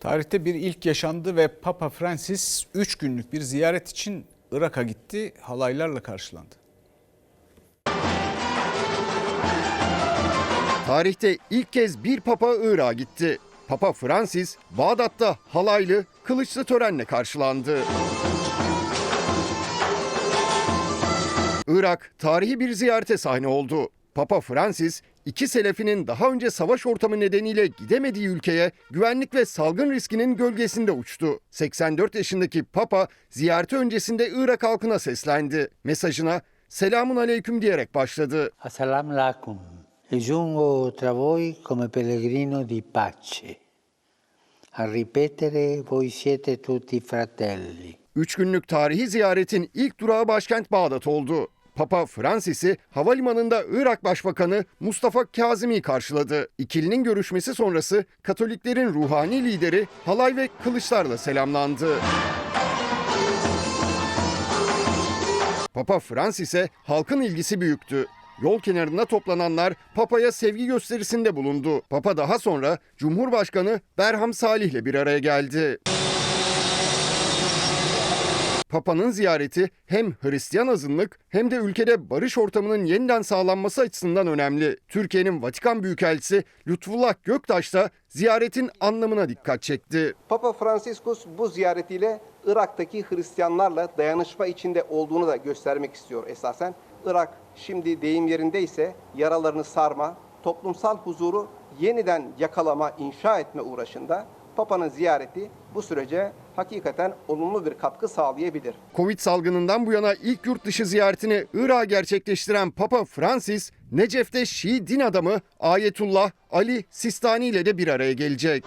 Tarihte bir ilk yaşandı ve Papa Francis 3 günlük bir ziyaret için Irak'a gitti, halaylarla karşılandı. Tarihte ilk kez bir papa Irak'a gitti. Papa Francis, Bağdat'ta halaylı, kılıçlı törenle karşılandı. Irak, tarihi bir ziyarete sahne oldu. Papa Francis, iki selefinin daha önce savaş ortamı nedeniyle gidemediği ülkeye güvenlik ve salgın riskinin gölgesinde uçtu. 84 yaşındaki Papa, ziyareti öncesinde Irak halkına seslendi. Mesajına selamun aleyküm diyerek başladı. Assalamu alaikum. E giungo tra voi come pellegrino di pace. A ripetere voi siete tutti fratelli. Üç günlük tarihi ziyaretin ilk durağı başkent Bağdat oldu. Papa Francis'i havalimanında Irak Başbakanı Mustafa Kazimi karşıladı. İkilinin görüşmesi sonrası Katoliklerin ruhani lideri halay ve kılıçlarla selamlandı. Papa Francis'e halkın ilgisi büyüktü. Yol kenarında toplananlar Papa'ya sevgi gösterisinde bulundu. Papa daha sonra Cumhurbaşkanı Berham Salih'le bir araya geldi. Papa'nın ziyareti hem Hristiyan azınlık hem de ülkede barış ortamının yeniden sağlanması açısından önemli. Türkiye'nin Vatikan Büyükelçisi Lütfullah Göktaş da ziyaretin anlamına dikkat çekti. Papa Franciscus bu ziyaretiyle Irak'taki Hristiyanlarla dayanışma içinde olduğunu da göstermek istiyor esasen. Irak şimdi deyim yerindeyse yaralarını sarma, toplumsal huzuru yeniden yakalama, inşa etme uğraşında. Papa'nın ziyareti bu sürece hakikaten olumlu bir katkı sağlayabilir. Covid salgınından bu yana ilk yurt dışı ziyaretini Irak'a gerçekleştiren Papa Francis, Necef'te Şii din adamı Ayetullah Ali Sistani ile de bir araya gelecek.